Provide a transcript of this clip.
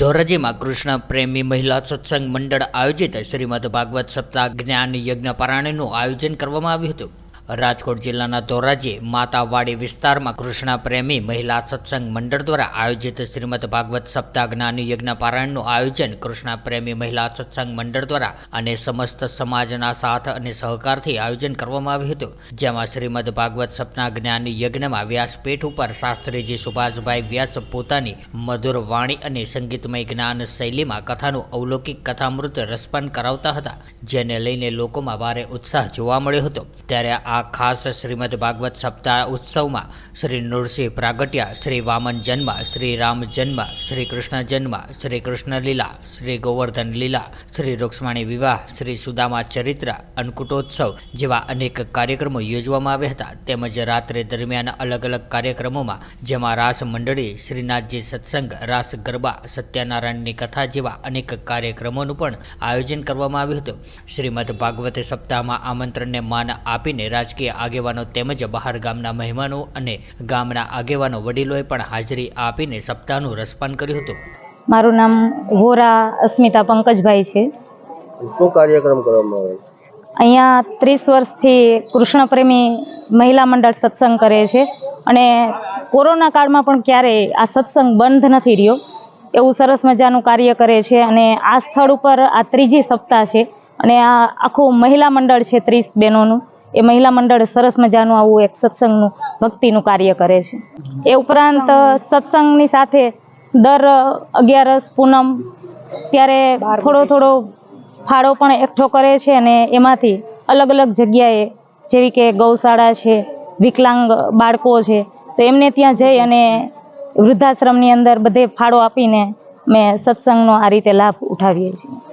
ધોરાજીમાં કૃષ્ણ પ્રેમી મહિલા સત્સંગ મંડળ આયોજિત શ્રીમદ ભાગવત સપ્તાહ જ્ઞાન યજ્ઞ પારાયણનું આયોજન કરવામાં આવ્યું હતું. રાજકોટ જિલ્લાના ધોરાજી માતાવાડી વિસ્તારમાં કૃષ્ણ પ્રેમી મહિલા સત્સંગ મંડળ દ્વારા આયોજિત શ્રીમદ ભાગવત સપ્તાહ જ્ઞાન યજ્ઞ પારાયણનું આયોજન કૃષ્ણ પ્રેમી મહિલા સત્સંગ મંડળ દ્વારા અને સમસ્ત સમાજના સાથ અને સહકારથી આયોજન કરવામાં આવ્યું હતું, જેમાં શ્રીમદ ભાગવત સપ્તાહ જ્ઞાન યજ્ઞમાં વ્યાસપીઠ ઉપર શાસ્ત્રીજી સુભાષભાઈ વ્યાસ પોતાની મધુર વાણી અને સંગીતમય જ્ઞાન શૈલીમાં કથાનું અવલૌકિક કથામૃત રસપાન કરાવતા હતા, જેને લઈને લોકોમાં ભારે ઉત્સાહ જોવા મળ્યો હતો. ત્યારે આ ખાસ શ્રીમદ ભાગવત સપ્તાહ ઉત્સવમાં શ્રી નૃસિંહ પ્રાગટ્યા, શ્રી વામન જન્મ, શ્રી રામ જન્મ, શ્રી કૃષ્ણ જન્મ, શ્રી કૃષ્ણ લીલા, શ્રી ગોવર્ધન લીલા, શ્રી રૂક્ષ્મણી વિવાહ, શ્રી સુદામા ચરિત્ર, અન્નકૂટોત્સવ જેવા અનેક કાર્યક્રમો યોજવામાં આવ્યા હતા. તેમજ રાત્રે દરમિયાન અલગ અલગ કાર્યક્રમોમાં જેમાં રાસ મંડળી, શ્રીનાથજી સત્સંગ, રાસ ગરબા, સત્યનારાયણની કથા જેવા અનેક કાર્યક્રમોનું પણ આયોજન કરવામાં આવ્યું હતું. શ્રીમદ ભાગવત સપ્તાહમાં આમંત્રણને માન આપીને રાજકીય આગેવાનો તેમજ બહાર ગામના મહેમાનો અને ગામના આગેવાનો વડીલોએ પણ હાજરી આપીને સપ્તાહનું રસપાન કર્યું હતું. મારું નામ હોરા અસ્મિતા પંકજભાઈ છે. શું કાર્યક્રમ કરવામાં આવે? અહીંયા ત્રીસ વર્ષથી કૃષ્ણ પ્રેમી મહિલા મંડળ સત્સંગ કરે છે અને કોરોના કાળમાં પણ ક્યારેય આ સત્સંગ બંધ નથી રહ્યો. એવું સરસ મજાનું કાર્ય કરે છે અને આ સ્થળ ઉપર આ ત્રીજી સપ્તાહ છે અને આ આખું મહિલા મંડળ છે ત્રીસ બહેનોનું. એ મહિલા મંડળ સરસ મજાનું આવું એક સત્સંગનું ભક્તિનું કાર્ય કરે છે. એ ઉપરાંત સત્સંગની સાથે દર અગિયારસ પૂનમ ત્યારે થોડો થોડો ફાળો પણ એકઠો કરે છે અને એમાંથી અલગ અલગ જગ્યાએ જેવી કે ગૌશાળા છે વિકલાંગ બાળકો છે તો એમને ત્યાં જઈ અને વૃદ્ધાશ્રમની અંદર બધે ફાળો આપીને મેં સત્સંગનો આ રીતે લાભ ઉઠાવીએ છીએ.